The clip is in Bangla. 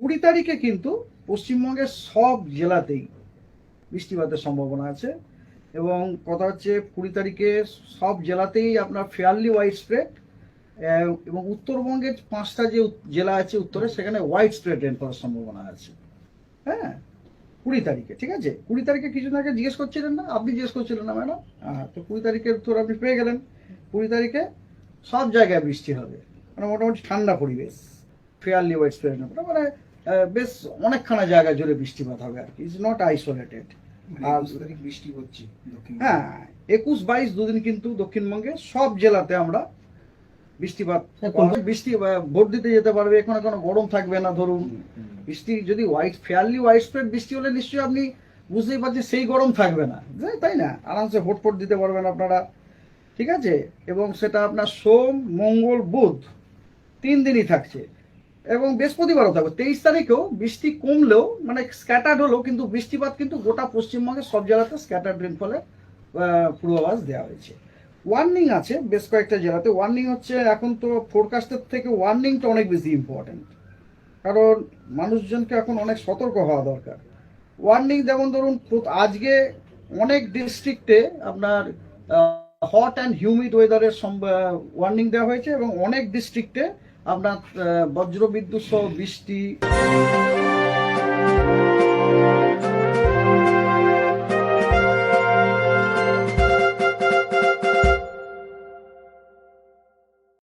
কুড়ি তারিখে কিন্তু পশ্চিমবঙ্গের সব জেলাতেই বৃষ্টিপাতের সম্ভাবনা আছে এবং কথা হচ্ছে কুড়ি তারিখে সব জেলাতেই আপনার ফেয়ারলি ওয়াইড স্প্রেড এবং উত্তরবঙ্গের পাঁচটা যে জেলা আছে উত্তরে, সেখানে ওয়াইড স্প্রেড রেন করার সম্ভাবনা আছে। হ্যাঁ? কুড়ি তারিখে, ঠিক আছে? কুড়ি তারিখে কিছুদিন আগে জিজ্ঞেস করছিলেন না? আপনি জিজ্ঞেস করছিলেন না, ম্যাডাম? হ্যাঁ তো কুড়ি তারিখের উত্তর আপনি পেয়ে গেলেন। কুড়ি তারিখে সব জায়গায় বৃষ্টি হবে। মানে মোটামুটি ঠান্ডা পরিবেশ ফেয়ারলি ওয়াইড স্প্রেড মানে বেশ অনেকখানা জায়গা জুড়ে বৃষ্টিপাত হবে আর কি। ইটস নট আইসোলেটেড আর- বৃষ্টি হচ্ছে হ্যাঁ একুশ বাইশ দুদিন কিন্তু দক্ষিণবঙ্গে সব জেলাতে আমরা বৃষ্টিপাত বৃষ্টি ভোট দিতে যেতে পারবে এখানে কোনো গরম থাকবে না ধরুন। বৃষ্টি যদি হোয়াইট ফেয়ারলি হোয়াইট স্প্রেড বৃষ্টি হলে নিশ্চয়ই আপনি বুঝতেই পারছেন সেই গরম থাকবে না। তাই না? আরামসে ভোট ফোট দিতে পারবেন আপনারা। ঠিক আছে? এবং সেটা আপনার সোম মঙ্গল বুধ তিন দিনই থাকছে। এবং বৃহস্পতিবারও থাকবে তেইশ তারিখেও বৃষ্টি কমলেও মানে স্ক্যাটার্ড হলেও কিন্তু বৃষ্টিপাত কিন্তু গোটা পশ্চিমবঙ্গের সব জেলাতে স্ক্যাটার্ড রেনফলের পূর্বাভাস দেওয়া হয়েছে। ওয়ার্নিং আছে বেশ কয়েকটা জেলাতে। ওয়ার্নিং হচ্ছে এখন তো ফোরকাস্টের থেকে ওয়ার্নিংটা অনেক বেশি ইম্পর্টেন্ট কারণ মানুষজনকে এখন অনেক সতর্ক হওয়া দরকার। ওয়ার্নিং যেমন ধরুন আজকে অনেক ডিস্ট্রিক্টে আপনার হট অ্যান্ড হিউমিড ওয়েদারের ওয়ার্নিং দেওয়া হয়েছে এবং অনেক ডিস্ট্রিক্টে আপনার বজ্রবিদ্যুৎ সহ বৃষ্টি।